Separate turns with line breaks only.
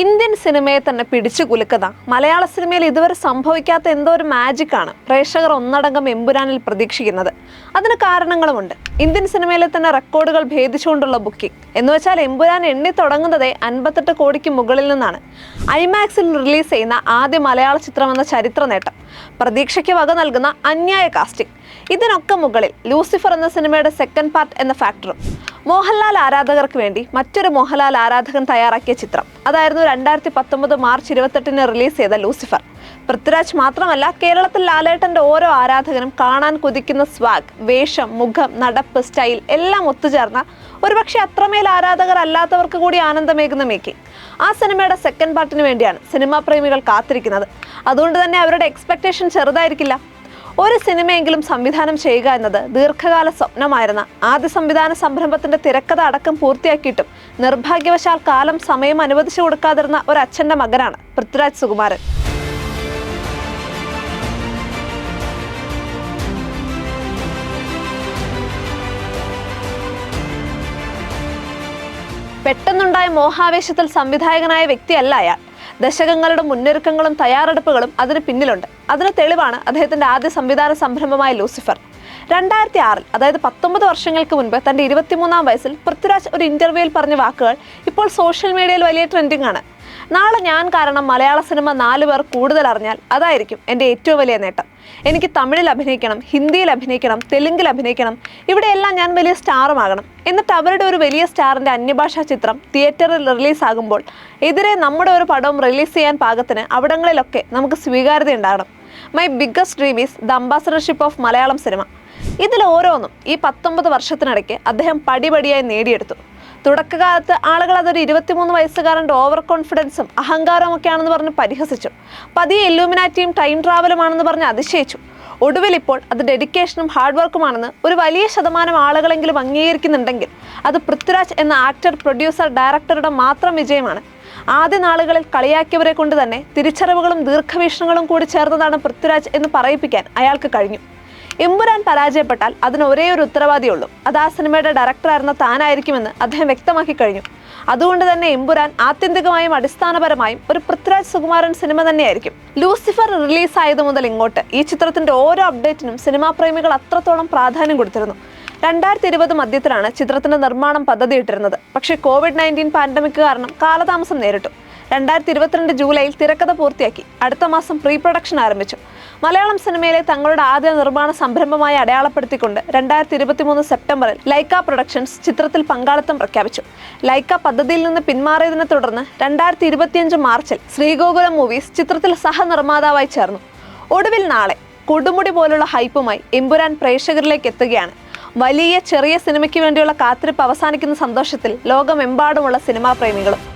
Indian സിനിമയെ തന്നെ പിടിച്ചു കുലുക്കുന്ന മലയാള സിനിമയിൽ ഇതുവരെ സംഭവിക്കാത്ത എന്തോ ഒരു മാജിക്കാണ് പ്രേക്ഷകർ ഒന്നടങ്കം എമ്പുരാനിൽ പ്രതീക്ഷിക്കുന്നത്. അതിന് കാരണങ്ങളുമുണ്ട്. ഇന്ത്യൻ സിനിമയിലെ തന്നെ റെക്കോർഡുകൾ ഭേദിച്ചുകൊണ്ടുള്ള ബുക്കിംഗ് എന്ന് വെച്ചാൽ എമ്പുരാൻ എണ്ണി തുടങ്ങുന്നതേ അൻപത്തെട്ട് കോടിക്ക് മുകളിൽ നിന്നാണ്. ഐമാക്സിൽ റിലീസ് ചെയ്യുന്ന ആദ്യ മലയാള ചിത്രം എന്ന ചരിത്ര നേട്ടം. പ്രതീക്ഷയ്ക്ക് വക നൽകുന്ന അന്യായ കാസ്റ്റിംഗ് ഇതിനൊക്കെ മുകളിൽ ലൂസിഫർ എന്ന സിനിമയുടെ സെക്കൻഡ് പാർട്ട് എന്ന ഫാക്ടറും മോഹൻലാൽ ആരാധകർക്ക് വേണ്ടി മറ്റൊരു മോഹൻലാൽ ആരാധകൻ തയ്യാറാക്കിയ ചിത്രം. അതായിരുന്നു രണ്ടായിരത്തി പത്തൊമ്പത് മാർച്ച് ഇരുപത്തെട്ടിന് റിലീസ് ചെയ്ത ലൂസിഫർ. പൃഥ്വിരാജ് മാത്രമല്ല കേരളത്തിൽ ലാലേട്ടന്റെ ഓരോ ആരാധകനും കാണാൻ കുതിക്കുന്ന സ്വാഗ് വേഷം മുഖം നടപ്പ് സ്റ്റൈൽ എല്ലാം ഒത്തുചേർന്ന ഒരുപക്ഷെ അത്രമേൽ ആരാധകർ അല്ലാത്തവർക്ക് കൂടി ആനന്ദമേകുന്ന മേക്കി. ആ സിനിമയുടെ സെക്കൻഡ് പാർട്ടിന് വേണ്ടിയാണ് സിനിമാ പ്രേമികൾ കാത്തിരിക്കുന്നത്. അതുകൊണ്ട് തന്നെ അവരുടെ എക്സ്പെക്ടേഷൻ ചെറുതായിരിക്കില്ല. ഒരു സിനിമയെങ്കിലും സംവിധാനം ചെയ്യുക എന്നത് ദീർഘകാല സ്വപ്നമായിരുന്ന ആദ്യ സംവിധാന സംരംഭത്തിന്റെ തിരക്കഥ അടക്കം പൂർത്തിയാക്കിയിട്ടും നിർഭാഗ്യവശാൽ കാലം സമയം അനുവദിച്ചു കൊടുക്കാതിരുന്ന ഒരു അച്ഛന്റെ മകനാണ് പൃഥ്വിരാജ് സുകുമാരൻ. പെട്ടെന്നുണ്ടായ മോഹാവേശത്തിൽ സംവിധായകനായ വ്യക്തിയല്ല അയാൾ. ദശകങ്ങളുടെ മുന്നൊരുക്കങ്ങളും തയ്യാറെടുപ്പുകളും അതിന് പിന്നിലുണ്ട്. അതിന് തെളിവാണ് അദ്ദേഹത്തിന്റെ ആദ്യ സംവിധാന സംരംഭമായ ലൂസിഫർ. രണ്ടായിരത്തി ആറിൽ അതായത് പത്തൊമ്പത് വർഷങ്ങൾക്ക് മുൻപ് തന്റെ ഇരുപത്തിമൂന്നാം വയസ്സിൽ പൃഥ്വിരാജ് ഒരു ഇന്റർവ്യൂവിൽ പറഞ്ഞ വാക്കുകൾ ഇപ്പോൾ സോഷ്യൽ മീഡിയയിൽ വലിയ ട്രെൻഡിംഗ് ആണ് നാളെ ഞാൻ കാരണം മലയാള സിനിമ നാല് പേർ കൂടുതൽ അറിഞ്ഞാൽ അതായിരിക്കും എന്റെ ഏറ്റവും വലിയ നേട്ടം. എനിക്ക് തമിഴിൽ അഭിനയിക്കണം ഹിന്ദിയിൽ അഭിനയിക്കണം തെലുങ്കിൽ അഭിനയിക്കണം ഇവിടെയെല്ലാം ഞാൻ വലിയ സ്റ്റാറുമാകണം. എന്നിട്ട് അവരുടെ ഒരു വലിയ സ്റ്റാറിന്റെ അന്യഭാഷാ ചിത്രം തിയേറ്ററിൽ റിലീസാകുമ്പോൾ എതിരെ നമ്മുടെ ഒരു പടവും റിലീസ് ചെയ്യാൻ പാകത്തിന് അവിടങ്ങളിലൊക്കെ നമുക്ക് സ്വീകാര്യത ഉണ്ടാകണം my biggest dream is the അംബാസഡർഷിപ്പ് of Malayalam cinema. ഇതിൽ ഓരോന്നും ഈ പത്തൊമ്പത് വർഷത്തിനിടയ്ക്ക് അദ്ദേഹം പടിപടിയായി നേടിയെടുത്തു. തുടക്കകാലത്ത് ആളുകൾ അതൊരു ഇരുപത്തിമൂന്ന് വയസ്സുകാരന്റെ ഓവർ കോൺഫിഡൻസും അഹങ്കാരമൊക്കെയാണെന്ന് പറഞ്ഞ് പരിഹസിച്ചു. പതിയെ ഇല്ലുമിനാറ്റിയും ടൈം ട്രാവലുമാണെന്ന് പറഞ്ഞ് അതിശയിച്ചു. ഒടുവിൽ ഇപ്പോൾ അത് ഡെഡിക്കേഷനും ഹാർഡ് വർക്കുമാണെന്ന് ഒരു വലിയ ശതമാനം ആളുകളെങ്കിലും അംഗീകരിക്കുന്നുണ്ടെങ്കിൽ അത് പൃഥ്വിരാജ് എന്ന ആക്ടർ പ്രൊഡ്യൂസർ ഡയറക്ടറുടെ മാത്രം വിജയമാണ്. ആദ്യ നാളുകളിൽ കളിയാക്കിയവരെ കൊണ്ട് തന്നെ തിരിച്ചറിവുകളും ദീർഘവീക്ഷണങ്ങളും കൂടി ചേർന്നതാണ് പൃഥ്വിരാജ് എന്ന് പറയിപ്പിക്കാൻ അയാൾക്ക് കഴിഞ്ഞു. എമ്പുരാൻ പരാജയപ്പെട്ടാൽ അതിന് ഒരേ ഒരു ഉത്തരവാദിയുള്ളൂ അത് ആ സിനിമയുടെ ഡയറക്ടറായിരുന്ന താനായിരിക്കുമെന്ന് അദ്ദേഹം വ്യക്തമാക്കി കഴിഞ്ഞു. അതുകൊണ്ട് തന്നെ എമ്പുരാൻ ആത്യന്തികമായും അടിസ്ഥാനപരമായും ഒരു പൃഥ്വിരാജ് സുകുമാരൻ സിനിമ തന്നെയായിരിക്കും. ലൂസിഫർ റിലീസായത് മുതൽ ഇങ്ങോട്ട് ഈ ചിത്രത്തിന്റെ ഓരോ അപ്ഡേറ്റിനും സിനിമാ പ്രേമികൾ അത്രത്തോളം പ്രാധാന്യം കൊടുത്തിരുന്നു. രണ്ടായിരത്തി ഇരുപത് മധ്യത്തിലാണ് ചിത്രത്തിന്റെ നിർമ്മാണം പദ്ധതിയിട്ടിരുന്നത്. പക്ഷേ കോവിഡ് നയന്റീൻ പാൻഡമിക് കാരണം കാലതാമസം നേരിട്ടു. രണ്ടായിരത്തി ഇരുപത്തിരണ്ട് ജൂലൈയിൽ തിരക്കഥ പൂർത്തിയാക്കി. അടുത്ത മാസം പ്രീ പ്രൊഡക്ഷൻ ആരംഭിച്ചു. മലയാളം സിനിമയിലെ തങ്ങളുടെ ആദ്യ നിർമ്മാണ സംരംഭമായി അടയാളപ്പെടുത്തിക്കൊണ്ട് രണ്ടായിരത്തി ഇരുപത്തിമൂന്ന് സെപ്റ്റംബറിൽ ലൈക്ക പ്രൊഡക്ഷൻസ് ചിത്രത്തിൽ പങ്കാളിത്തം പ്രഖ്യാപിച്ചു. ലൈക്ക പദ്ധതിയിൽ നിന്ന് പിന്മാറിയതിനെ തുടർന്ന് രണ്ടായിരത്തി ഇരുപത്തിയഞ്ച് മാർച്ചിൽ ശ്രീഗോകുലം മൂവീസ് ചിത്രത്തിൽ സഹനിർമ്മാതാവായി ചേർന്നു. ഒടുവിൽ നാളെ കൊടുമുടി പോലുള്ള ഹൈപ്പുമായി എമ്പുരാൻ പ്രേക്ഷകരിലേക്ക് എത്തുകയാണ്. വലിയ ചെറിയ സിനിമയ്ക്ക് വേണ്ടിയുള്ള കാത്തിരിപ്പ് അവസാനിക്കുന്ന സന്തോഷത്തിൽ ലോകമെമ്പാടുമുള്ള സിനിമാ പ്രേമികളും.